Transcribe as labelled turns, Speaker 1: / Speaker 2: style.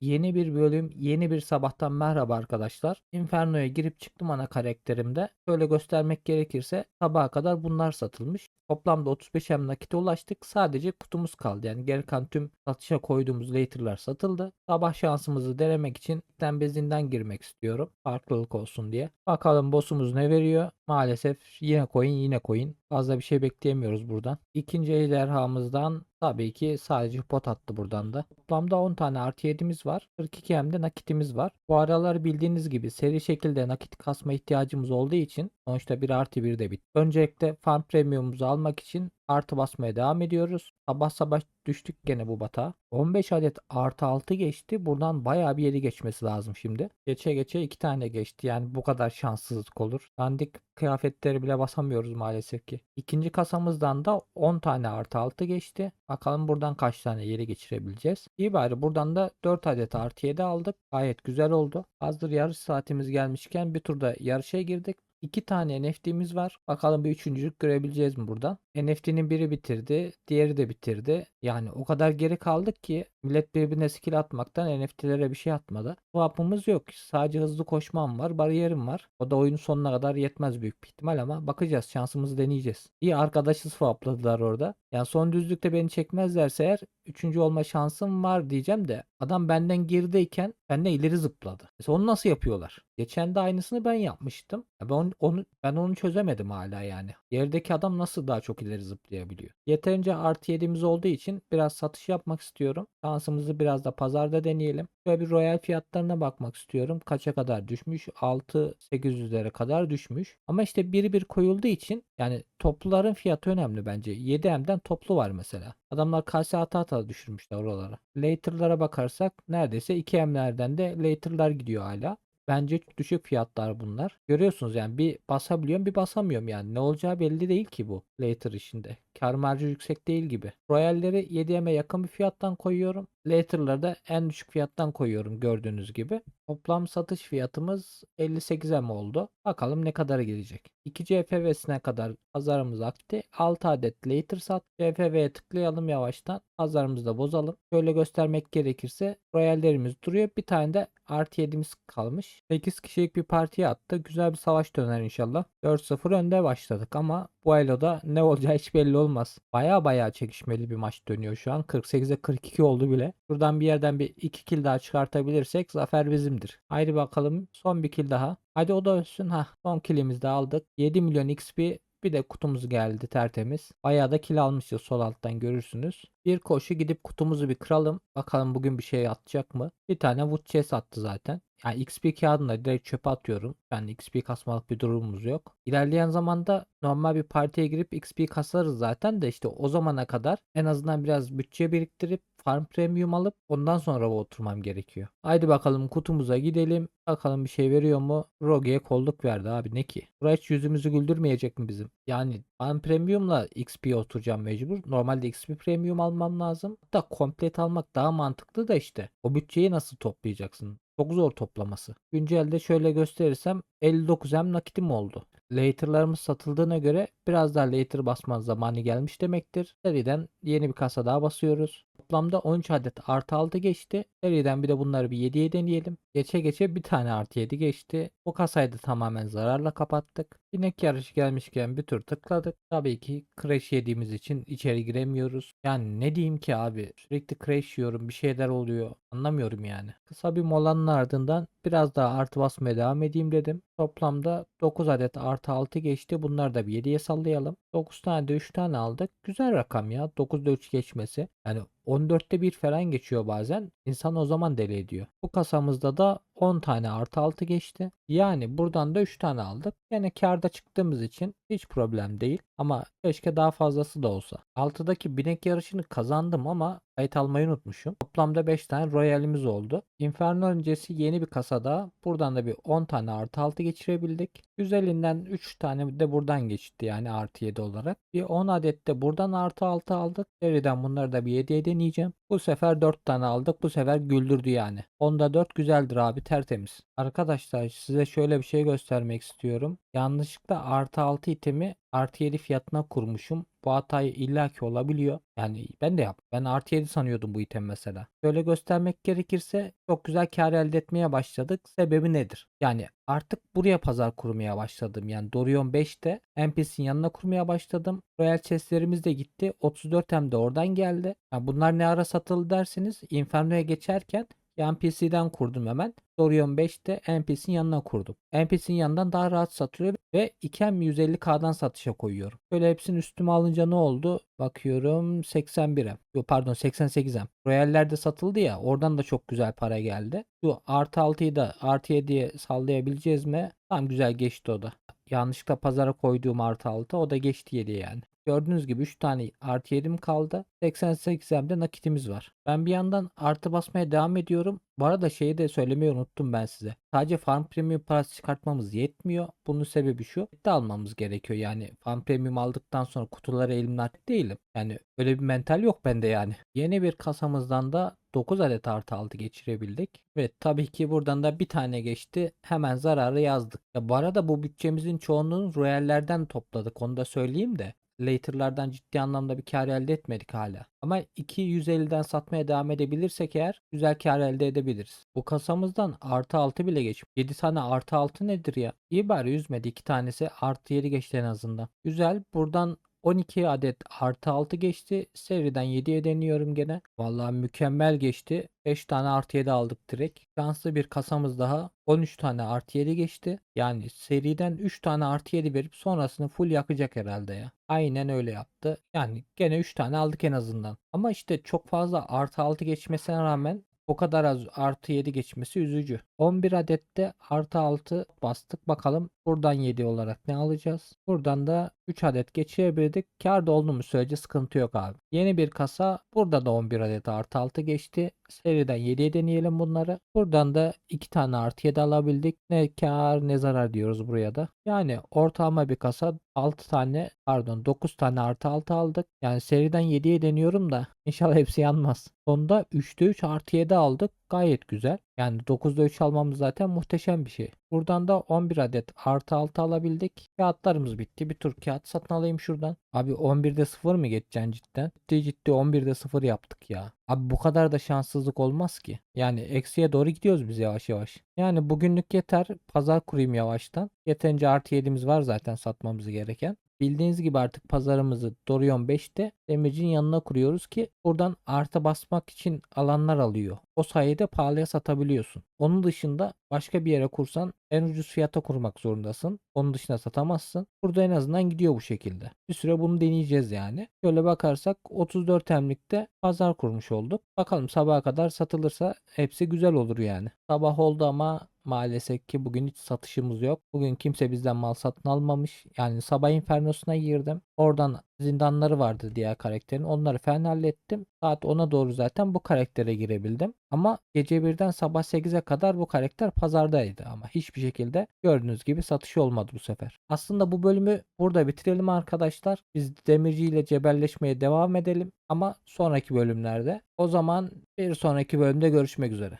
Speaker 1: Yeni bir bölüm, yeni bir sabahtan merhaba arkadaşlar. Inferno'ya girip çıktım ana karakterimde. Şöyle göstermek gerekirse sabaha kadar bunlar satılmış. Toplamda 35 em nakite ulaştık. Sadece kutumuz kaldı. Yani geri kalan tüm satışa koyduğumuz later'lar satıldı. Sabah şansımızı denemek için ilkten bezinden girmek istiyorum. Farklılık olsun diye. Bakalım boss'umuz ne veriyor? Maalesef yine coin yine coin. Fazla bir şey bekleyemiyoruz buradan. İkinci ejderhamızdan tabii ki sadece pot attı buradan da. Toplamda 10 tane artı 7'miz var. 42 hem de nakitimiz var. Bu aralar bildiğiniz gibi seri şekilde nakit kasma ihtiyacımız olduğu için sonuçta 1 artı 1 de bit. Öncelikle farm premiumumuzu almak için artı basmaya devam ediyoruz. Sabah sabah düştük gene bu batağa. 15 adet artı 6 geçti. Buradan bayağı bir yeri geçmesi lazım şimdi. Geçe geçe 2 tane geçti. Yani bu kadar şanssızlık olur. Dandik kıyafetleri bile basamıyoruz maalesef ki. İkinci kasamızdan da 10 tane artı 6 geçti. Bakalım buradan kaç tane yeri geçirebileceğiz. İyi bari buradan da 4 adet artı 7 aldık. Gayet güzel oldu. Hazır yarış saatimiz gelmişken bir turda yarışa girdik. İki tane NFT'miz var. Bakalım bir üçüncülük görebileceğiz mi buradan? NFT'nin biri bitirdi. Diğeri de bitirdi. Yani o kadar geri kaldık ki millet birbirine skill atmaktan NFT'lere bir şey atmadı. Swap'ımız yok. Sadece hızlı koşmam var. Bariyerim var. O da oyunun sonuna kadar yetmez büyük bir ihtimal ama bakacağız. Şansımızı deneyeceğiz. İyi arkadaşı swapladılar orada. Yani son düzlükte beni çekmezlerse eğer üçüncü olma şansım var diyeceğim de adam benden gerideyken benden ileri zıpladı. Mesela onu nasıl yapıyorlar? Geçen de aynısını ben yapmıştım. Ya Ben onu, onu ben onu çözemedim hala yani. Yerdeki adam nasıl daha çok ileri zıplayabiliyor? Yeterince artı yediğimiz olduğu için biraz satış yapmak istiyorum. Şansımızı biraz da pazarda deneyelim. Şöyle bir royal fiyatlarına bakmak istiyorum. Kaça kadar düşmüş? 6-800'lere kadar düşmüş. Ama işte biri bir koyulduğu için yani topluların fiyatı önemli bence. 7M'den toplu var mesela. Adamlar kase hata hata düşürmüşler oralara. Later'lara bakarsak neredeyse 2M'lerden de later'lar gidiyor hala. Bence düşük fiyatlar bunlar. Görüyorsunuz yani bir basabiliyorum bir basamıyorum yani. Ne olacağı belli değil ki bu later işinde. Kar marjı yüksek değil gibi. Royalleri 7M'e yakın bir fiyattan koyuyorum. Later'ları da en düşük fiyattan koyuyorum gördüğünüz gibi. Toplam satış fiyatımız 58M oldu. Bakalım ne kadar gidecek. 2 CFV'sine kadar pazarımız akti. 6 adet later sat. CFV'ye tıklayalım yavaştan. Pazarımızı da bozalım. Şöyle göstermek gerekirse royallerimiz duruyor. Bir tane de artı 7'miz kalmış. 8 kişilik bir partiye attı. Güzel bir savaş döner inşallah. 4-0 önde başladık ama bu eloda ne olacağı hiç belli olmaz. Baya baya çekişmeli bir maç dönüyor şu an. 48'e 42 oldu bile. Buradan bir yerden bir 2 kill daha çıkartabilirsek zafer bizimdir. Haydi bakalım son bir kill daha. Hadi o da ölsün. Ha, son killimizi de aldık. 7 milyon XP bir de kutumuz geldi tertemiz. Bayağı da kill almışız sol alttan görürsünüz. Bir koşu gidip kutumuzu bir kıralım. Bakalım bugün bir şey atacak mı? Bir tane wood chest attı zaten. Yani XP kağıdını direkt çöpe atıyorum. Yani XP kasmalık bir durumumuz yok. İlerleyen zamanda normal bir partiye girip XP kasarız zaten de işte o zamana kadar en azından biraz bütçe biriktirip farm premium alıp ondan sonra oturmam gerekiyor. Haydi bakalım kutumuza gidelim. Bakalım bir şey veriyor mu? Rogue'ye kolluk verdi abi ne ki? Buraya hiç yüzümüzü güldürmeyecek mi bizim? Yani farm premiumla XP oturacağım mecbur. Normalde XP premium almam lazım. Hatta komplet almak daha mantıklı da işte. O bütçeyi nasıl toplayacaksın? Çok zor toplaması. Güncelde şöyle gösterirsem 59M nakitim oldu. Later'larımız satıldığına göre biraz daha later basma zamanı gelmiş demektir. Seriden yeni bir kasa daha basıyoruz. Toplamda 13 adet artı 6 geçti. Seriden bir de bunları bir 7'ye deneyelim. Geçe geçe bir tane artı 7 geçti. Bu kasayı da tamamen zararla kapattık. Binek yarışı gelmişken bir tur tıkladık. Tabii ki crash yediğimiz için içeri giremiyoruz. Yani ne diyeyim ki abi sürekli crash yiyorum bir şeyler oluyor. Anlamıyorum yani. Kısa bir molanın ardından biraz daha artı basmaya devam edeyim dedim. Toplamda 9 adet artı 6 geçti. Bunları da bir 7'ye sallayalım. 9 tane de 3 tane aldık. Güzel rakam ya. 9'da 3 geçmesi. Yani 14'te 1 falan geçiyor bazen. İnsan o zaman deli ediyor. Bu kasamızda da た10 tane artı 6 geçti. Yani buradan da 3 tane aldık. Yani karda çıktığımız için hiç problem değil. Ama keşke daha fazlası da olsa. 6'daki binek yarışını kazandım ama kayıt almayı unutmuşum. Toplamda 5 tane royalimiz oldu. Inferno öncesi yeni bir kasada buradan da bir 10 tane artı 6 geçirebildik. Güzelinden 3 tane de buradan geçti yani artı 7 olarak. Bir 10 adet de buradan artı 6 aldık. Seriden bunları da bir 7'ye deneyeceğim. Bu sefer 4 tane aldık. Bu sefer güldürdü yani. Onda 4 güzeldir abi. Tertemiz. Arkadaşlar size şöyle bir şey göstermek istiyorum. Yanlışlıkla artı 6 itemi artı 7 fiyatına kurmuşum. Bu hatayı illaki olabiliyor. Yani ben de yap. Ben artı 7 sanıyordum bu item mesela. Şöyle göstermek gerekirse çok güzel kar elde etmeye başladık. Sebebi nedir? Yani artık buraya pazar kurmaya başladım. Yani Dorion 5'te NPC'nin yanına kurmaya başladım. Royal chestlerimiz de gitti. 34 hem de oradan geldi. Yani bunlar ne ara satıldı derseniz Inferno'ya geçerken NPC'den kurdum hemen. Dorion 5'te NPC'nin yanına kurdum. NPC'nin yanından daha rahat satılıyor ve 2M 150K'dan satışa koyuyorum. Böyle hepsini üstüme alınca ne oldu? Bakıyorum 81M. Yok pardon 88M. Royal'lerde satıldı ya oradan da çok güzel para geldi. Şu artı 6'yı da artı 7'ye sallayabileceğiz mi? Tam güzel geçti o da. Yanlışlıkla pazara koyduğum artı 6 o da geçti 7 yani. Gördüğünüz gibi 3 tane artı 7'm kaldı. 88 hem de nakitimiz var. Ben bir yandan artı basmaya devam ediyorum. Bu arada şeyi de söylemeyi unuttum ben size. Sadece farm premium parası çıkartmamız yetmiyor. Bunun sebebi şu. De almamız gerekiyor. Yani farm premium aldıktan sonra kutuları elimden attık değilim. Yani öyle bir mental yok bende yani. Yeni bir kasamızdan da 9 adet artı 6 geçirebildik. Ve tabii ki buradan da bir tane geçti. Hemen zararı yazdık. Ya bu arada bu bütçemizin çoğunluğunu royallerden topladık. Onu da söyleyeyim de. Later'lardan ciddi anlamda bir kar elde etmedik hala. Ama 250'den satmaya devam edebilirsek eğer güzel kar elde edebiliriz. Bu kasamızdan artı 6 bile geçmiş. 7 tane artı 6 nedir ya? İyi bari yüzmedi. 2 tanesi artı 7 geçti en azından. Güzel. Buradan 12 adet artı 6 geçti. Seriden 7'ye deniyorum gene. Vallahi mükemmel geçti. 5 tane artı 7 aldık direkt. Şanslı bir kasamız daha. 13 tane artı 7 geçti. Yani seriden 3 tane artı 7 verip sonrasını full yakacak herhalde ya. Aynen öyle yaptı. Yani gene 3 tane aldık en azından. Ama işte çok fazla artı 6 geçmesine rağmen o kadar az artı 7 geçmesi üzücü. 11 adette artı 6 bastık. Bakalım buradan 7 olarak ne alacağız? Buradan da 3 adet geçirebildik. Kârda olduğumuz sürece sıkıntı yok abi. Yeni bir kasa. Burada da 11 adet artı 6 geçti. Seriden 7'ye deneyelim bunları. Buradan da 2 tane artı 7 alabildik. Ne kar ne zarar diyoruz buraya da. Yani ortalama bir kasa 6 tane pardon 9 tane artı 6 aldık. Yani seriden 7'ye deniyorum da inşallah hepsi yanmaz. Sonunda 3'te 3 artı 7 aldık. Gayet güzel. Yani 9'da 3 almamız zaten muhteşem bir şey. Buradan da 11 adet artı 6 alabildik. Kağıtlarımız bitti. Bir tur kağıt satın alayım şuradan. Abi 11'de 0 mı geçeceksin cidden? Ciddi ciddi 11'de 0 yaptık ya. Abi bu kadar da şanssızlık olmaz ki. Yani eksiye doğru gidiyoruz biz yavaş yavaş. Yani bugünlük yeter. Pazar kurayım yavaştan. Yeterince artı 7'miz var zaten satmamız gereken. Bildiğiniz gibi artık pazarımızı Dorion 5'te demircinin yanına kuruyoruz ki buradan artı basmak için alanlar alıyor. O sayede pahalıya satabiliyorsun. Onun dışında başka bir yere kursan en ucuz fiyata kurmak zorundasın. Onun dışında satamazsın. Burada en azından gidiyor bu şekilde. Bir süre bunu deneyeceğiz yani. Şöyle bakarsak 34 emlikte pazar kurmuş olduk. Bakalım sabaha kadar satılırsa hepsi güzel olur yani. Sabah oldu ama maalesef ki bugün hiç satışımız yok. Bugün kimse bizden mal satın almamış. Yani sabah infernosuna girdim. Oradan zindanları vardı diğer karakterin. Onları falan hallettim. Saat 10'a doğru zaten bu karaktere girebildim. Ama gece 1'den sabah 8'e kadar bu karakter pazardaydı ama hiçbir şekilde gördüğünüz gibi satış olmadı bu sefer. Aslında bu bölümü burada bitirelim arkadaşlar. Biz demirci ile cebelleşmeye devam edelim ama sonraki bölümlerde. O zaman bir sonraki bölümde görüşmek üzere.